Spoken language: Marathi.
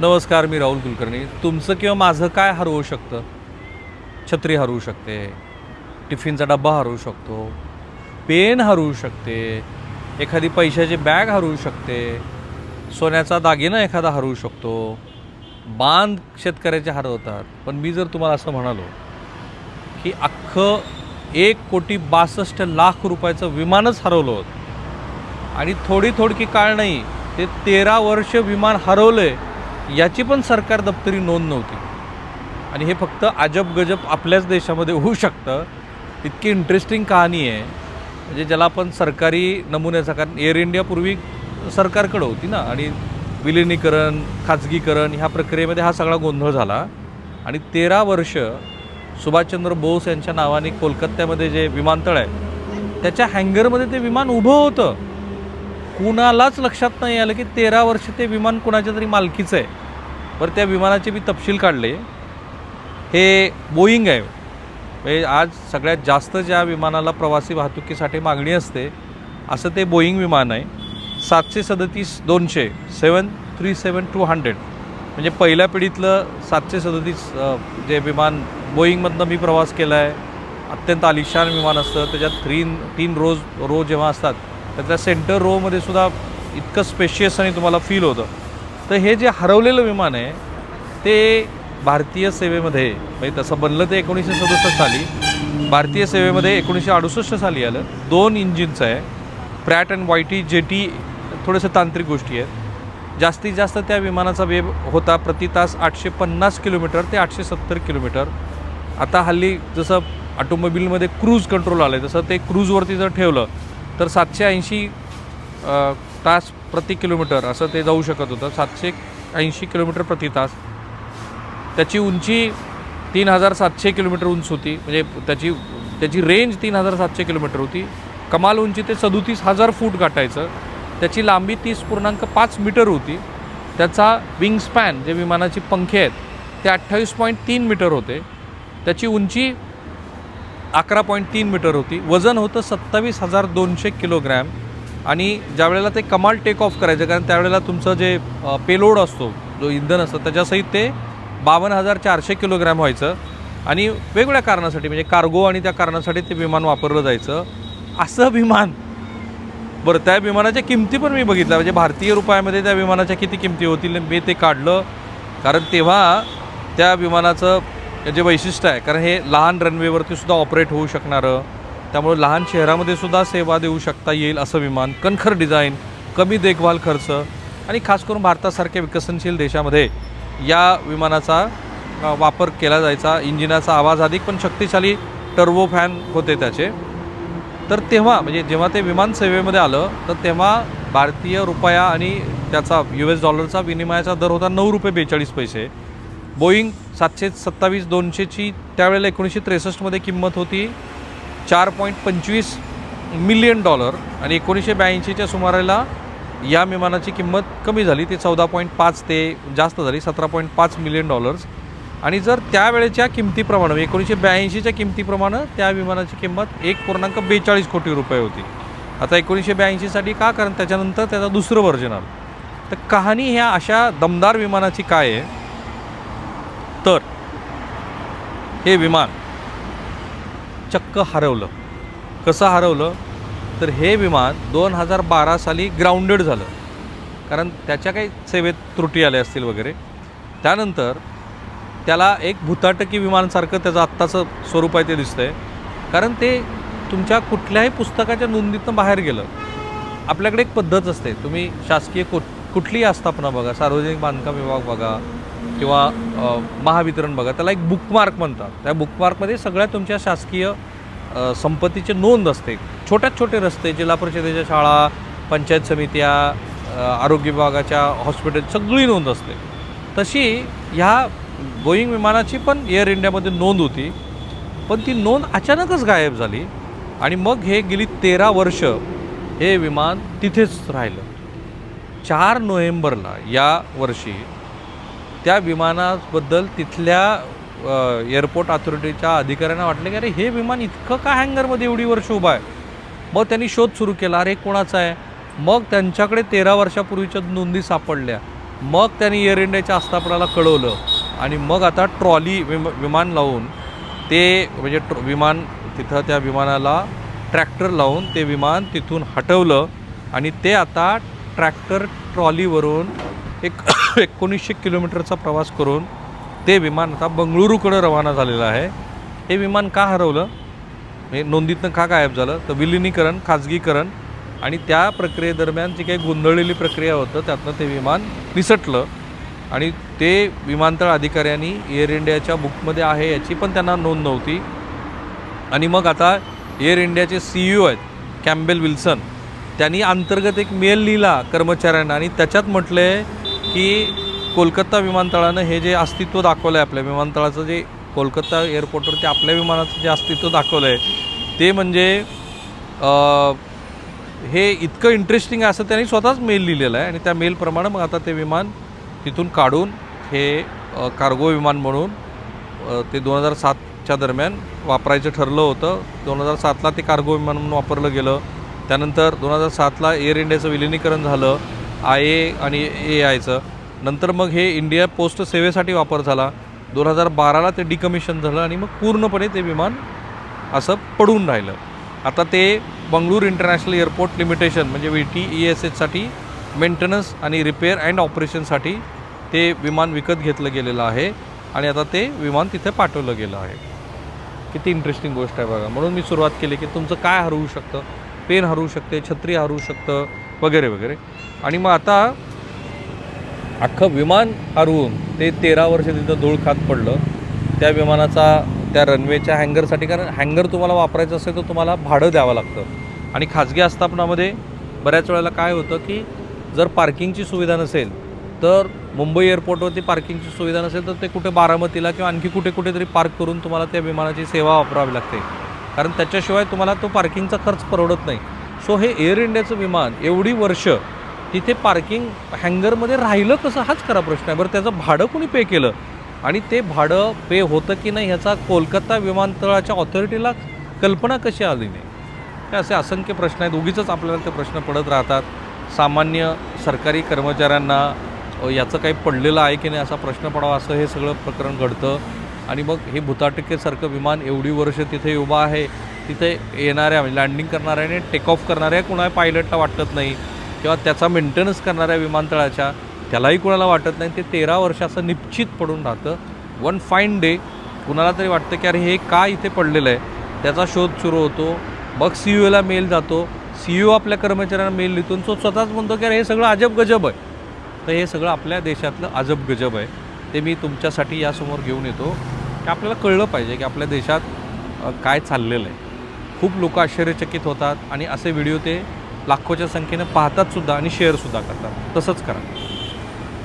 नमस्कार मी राहुल कुलकर्णी. तुमचं किंवा माझं काय हरवू शकतं? छत्री हरवू शकते टिफिनचा डब्बा हरवू शकतो पेन हरवू शकते एखादी पैशाची बॅग हरवू शकते सोन्याचा दागिना एखादा हरवू शकतो. बांध शेतकऱ्याचे हरवतात. पण मी जर तुम्हाला असं म्हणालो की अख्खं एक कोटी बासष्ट लाख रुपयाचं विमानच हरवलं होतं. आणि थोडी थोडकी काळ नाही ते तेरा वर्ष विमान हरवलं आहे याची पण सरकार दप्तरी नोंद नव्हती. आणि हे फक्त अजब गजब आपल्याच देशामध्ये होऊ शकतं. इतकी इंटरेस्टिंग कहाणी आहे. म्हणजे ज्याला आपण सरकारी नमुन्याचा कारण एअर इंडियापूर्वी सरकारकडं होती ना. आणि विलिनीकरण खाजगीकरण ह्या प्रक्रियेमध्ये हा सगळा गोंधळ झाला. आणि तेरा वर्ष सुभाषचंद्र बोस यांच्या नावाने कोलकात्यामध्ये जे विमानतळ आहे त्याच्या हँगरमध्ये ते विमान उभं होतं. कुणालाच लक्षात नाही आलं की तेरा वर्ष ते विमान कुणाच्या तरी मालकीचं आहे. बरं त्या विमानाचे मी तपशील काढले. हे बोईंग आहे. म्हणजे आज सगळ्यात जास्त ज्या विमानाला प्रवासी वाहतुकीसाठी मागणी असते असं ते बोईंग विमान आहे. सातशे सदतीस दोनशे seven three seven two hundred. म्हणजे पहिल्या पिढीतलं सातशे सदतीस जे विमान बोईंगमधनं मी प्रवास केला आहे अत्यंत आलिशान विमान असतं. त्याच्यात थ्री तीन रोज रो जेव्हा असतात त्यातल्या सेंटर रोमध्ये सुद्धा इतकं स्पेशियस आणि तुम्हाला फील होतं. तर हे जे हरवलेलं विमान आहे ते भारतीय सेवेमध्ये म्हणजे तसं बनलं ते एकोणीसशे सदुसष्ट साली. भारतीय सेवेमध्ये एकोणीसशे अडुसष्ट साली आलं. दोन इंजिनचं आहे. प्रॅट अँड वायटी जेटी थोडंसं तांत्रिक गोष्टी आहेत. जास्तीत जास्त त्या विमानाचा वेग होता प्रति तास आठशे पन्नास किलोमीटर ते आठशे सत्तर किलोमीटर. आता हल्ली जसं ऑटोमोबिलमध्ये क्रूज कंट्रोल आलं आहे तसं ते क्रूजवरती जर ठेवलं तर सातशे ऐंशी तास प्रति किलोमीटर असं ते जाऊ शकत होतं. सातशे ऐंशी किलोमीटर प्रति तास. त्याची उंची तीन हजार सातशे किलोमीटर उंच होती. म्हणजे त्याची त्याची रेंज तीन हजार सातशे किलोमीटर होती. कमाल उंची ते सदोतीस हजार फूट गाठायचं. त्याची लांबी तीस पूर्णांक पाच मीटर होती. त्याचा विंग स्पॅन जे विमानाची पंखे आहेत ते अठ्ठावीस पॉईंट तीन मीटर होते. त्याची उंची अकरा पॉईंट तीन मीटर होती. वजन होतं सत्तावीस हजार दोनशे किलोग्रॅम. आणि ज्यावेळेला ते कमाल टेक ऑफ करायचं कारण त्यावेळेला तुमचं जे पेलोड असतो जो इंधन असतं त्याच्यासहित ते बावन्न हजार चारशे किलोग्रॅम व्हायचं. आणि वेगवेगळ्या कारणासाठी म्हणजे कार्गो आणि त्या कारणासाठी ते विमान वापरलं जायचं. असं विमान. बरं त्या विमानाच्या किमती पण मी बघितल्या. म्हणजे भारतीय रुपयामध्ये त्या विमानाच्या किती किमती होतील मी ते काढलं. कारण तेव्हा त्या विमानाचं याचे वैशिष्ट्य आहे कारण हे लहान रनवेवरती सुद्धा ऑपरेट होऊ शकणारं त्यामुळे लहान शहरामध्ये सुद्धा सेवा देऊ शकता येईल असं विमान. कणखर डिझाईन कमी देखभाल खर्च आणि खास करून भारतासारख्या विकसनशील देशामध्ये या विमानाचा वापर केला जायचा. इंजिनाचा आवाज अधिक पण शक्तिशाली टर्बो फॅन होते त्याचे. तर तेव्हा म्हणजे जेव्हा ते विमान सेवेमध्ये आलं तर तेव्हा भारतीय रुपया आणि त्याचा यू एस डॉलरचा विनिमयाचा दर होता नऊ रुपये बेचाळीस पैसे. बोईंग सातशे सत्तावीस दोनशेची त्यावेळेला एकोणीसशे त्रेसष्टमध्ये किंमत होती चार पॉईंट पंचवीस मिलियन डॉलर आणि एकोणीसशे ब्याऐंशीच्या सुमाराला या विमानाची किंमत कमी झाली. ती चौदा पॉईंट पाच ते जास्त झाली सतरा पॉईंट पाच मिलियन डॉलर्स. आणि जर त्यावेळेच्या किमतीप्रमाणे म्हणजे एकोणीसशे ब्याऐंशीच्या किमतीप्रमाणे त्या विमानाची किंमत एक पूर्णांक बेचाळीस कोटी रुपये होती. आता एकोणीसशे ब्याऐंशीसाठी का? कारण त्याच्यानंतर त्याचा दुसरं व्हर्जन आलं. तर कहाणी ह्या अशा दमदार विमानाची काय आहे? तर हे विमान चक्क हरवलं. कसं हरवलं? तर हे विमान दोन हजार बारा साली ग्राउंडेड झालं. कारण त्याच्या काही सेवेत त्रुटी आल्या असतील वगैरे. त्यानंतर त्याला एक भुताटकी विमानसारखं त्याचं आत्ताचं स्वरूप आहे ते दिसतं आहे कारण ते तुमच्या कुठल्याही पुस्तकाच्या नोंदीतनं बाहेर गेलं. आपल्याकडे एक पद्धत असते. तुम्ही शासकीय कुठ कुठलीही आस्थापना बघा सार्वजनिक बांधकाम विभाग बघा किंवा महावितरण बघा त्याला एक बुकमार्क म्हणतात. त्या बुकमार्कमध्ये सगळ्या तुमच्या शासकीय संपत्तीची नोंद असते. छोट्यात छोटे रस्ते जिल्हा परिषदेच्या शाळा पंचायत समित्या आरोग्य विभागाच्या हॉस्पिटल सगळी नोंद असते. तशी ह्या बोईंग विमानाची पण एअर इंडियामध्ये नोंद होती. पण ती नोंद अचानकच गायब झाली आणि मग हे गेली तेरा वर्ष हे विमान तिथेच राहिलं. चार नोव्हेंबरला या वर्षी त्या विमानाबद्दल तिथल्या एअरपोर्ट अथॉरिटीच्या अधिकाऱ्यांना वाटलं की अरे हे विमान इतकं का हँगरमध्ये एवढी वर्ष उभं आहे? मग त्यांनी शोध सुरू केला अरे कोणाचा आहे? मग त्यांच्याकडे तेरा वर्षापूर्वीच्या नोंदी सापडल्या. मग त्यांनी एअर इंडियाच्या आस्थापनाला कळवलं आणि मग आता ट्रॉली विम विमान लावून ते म्हणजे ट्र विमान तिथं त्या विमानाला ट्रॅक्टर लावून ते विमान तिथून हटवलं आणि ते आता ट्रॅक्टर ट्रॉलीवरून एक एकोणीसशे किलोमीटरचा प्रवास करून ते विमान आता बंगळुरूकडं रवाना झालेलं आहे. हे विमान का हरवलं? हे नोंदीतनं का गायब झालं? तर विलिनीकरण खाजगीकरण आणि त्या प्रक्रियेदरम्यान जी काही गोंधळलेली प्रक्रिया होतं त्यातनं ते विमान निसटलं. आणि ते विमानतळ अधिकाऱ्यांनी एअर इंडियाच्या बुकमध्ये आहे याची पण त्यांना नोंद नव्हती. आणि मग आता एअर इंडियाचे सी ई ओ आहेत कॅम्बेल विल्सन त्यांनी अंतर्गत एक मेल लिहिला कर्मचाऱ्यांना आणि त्याच्यात म्हटलं आहे की कोलकाता विमानतळानं हे जे अस्तित्व दाखवलं आहे आपल्या विमानतळाचं जे कोलकाता एअरपोर्टवरती आपल्या विमानाचं जे अस्तित्व दाखवलं आहे ते म्हणजे हे इतकं इंटरेस्टिंग असं त्यांनी स्वतःच मेल लिहिलेलं आहे. आणि त्या मेलप्रमाणे मग आता ते विमान तिथून काढून हे कार्गो विमान म्हणून ते दोन हजार सातच्या दरम्यान वापरायचं ठरलं होतं. दोन हजार सातला ते कार्गो विमान म्हणून वापरलं गेलं. त्यानंतर दोन हजार सातला एअर इंडियाचं विलिनीकरण झालं. आय ए आणि ए आयचं. नंतर मग हे इंडिया पोस्ट सेवेसाठी वापर झाला. दोन हजार बाराला ते डिकमिशन झालं आणि मग पूर्णपणे ते विमान असं पडून राहिलं. आता ते बंगळूर इंटरनॅशनल एअरपोर्ट लिमिटेशन म्हणजे व्ही टी ई एस एचसाठी मेंटेनन्स आणि रिपेअर अँड ऑपरेशनसाठी ते विमान विकत घेतलं गेलेलं आहे आणि आता ते विमान तिथे पाठवलं गेलं आहे. किती इंटरेस्टिंग गोष्ट आहे बघा. म्हणून मी सुरुवात केली की तुमचं काय हरवू शकतं? पेन हरवू शकते छत्री हरवू शकतं वगैरे वगैरे. आणि मग आता अख्खं विमान हरवून ते तेरा वर्ष तिथं धूळ खात पडलं. त्या विमानाचा त्या रनवेच्या हँगरसाठी कारण हँगर तुम्हाला वापरायचं असेल तर तुम्हाला भाडं द्यावं लागतं. आणि खाजगी आस्थापनामध्ये बऱ्याच वेळेला काय होतं की जर पार्किंगची सुविधा नसेल तर मुंबई एअरपोर्टवरती पार्किंगची सुविधा नसेल तर ते कुठे बारामतीला किंवा आणखी कुठे कुठेतरी पार्क करून तुम्हाला त्या विमानाची सेवा वापरावी लागते. कारण त्याच्याशिवाय तुम्हाला तो पार्किंगचा खर्च परवडत नाही. सो हे एअर इंडियाचं विमान एवढी वर्ष तिथे पार्किंग हँगरमध्ये राहिलं कसं? हाच खरा प्रश्न आहे. बरं त्याचं भाडं कोणी पे केलं? आणि ते भाडं पे होतं की नाही ह्याचा कोलकाता विमानतळाच्या ऑथॉरिटीला कल्पना कशी आली नाही? हे असे असंख्य प्रश्न आहेत. उगीच आपल्याला ते प्रश्न पडत राहतात. सामान्य सरकारी कर्मचाऱ्यांना याचं काही पडलेलं आहे की नाही असा प्रश्न पडावा असं हे सगळं प्रकरण घडतं. आणि मग हे भुताटकेसारखं विमान एवढी वर्ष तिथे उभं आहे. तिथे येणाऱ्या म्हणजे लँडिंग करणाऱ्या आणि टेक ऑफ करणाऱ्या कुणा पायलटला वाटत नाही. किंवा त्याचा मेंटेनन्स करणाऱ्या विमानतळाच्या त्यालाही कुणाला वाटत नाही. ते तेरा वर्ष असं निश्चित पडून राहतं. वन फाईन डे कुणाला तरी वाटतं की अरे हे का इथे पडलेलं आहे? त्याचा शोध सुरू होतो. मग सी यू एला मेल जातो. सी यू आपल्या कर्मचाऱ्यांना मेल लिहितो तो स्वतःच म्हणतो की अरे हे सगळं अजब गजब आहे. तर हे सगळं आपल्या देशातलं अजब गजब आहे. ते मी तुमच्यासाठी यासमोर घेऊन येतो. की आपल्याला कळलं पाहिजे की आपल्या देशात काय चाललेलं आहे. खूप लोक आश्चर्यचकित होतात आणि असे व्हिडिओ ते लाखोच्या संख्येनं पाहतात सुद्धा आणि शेअरसुद्धा करतात. तसंच करा.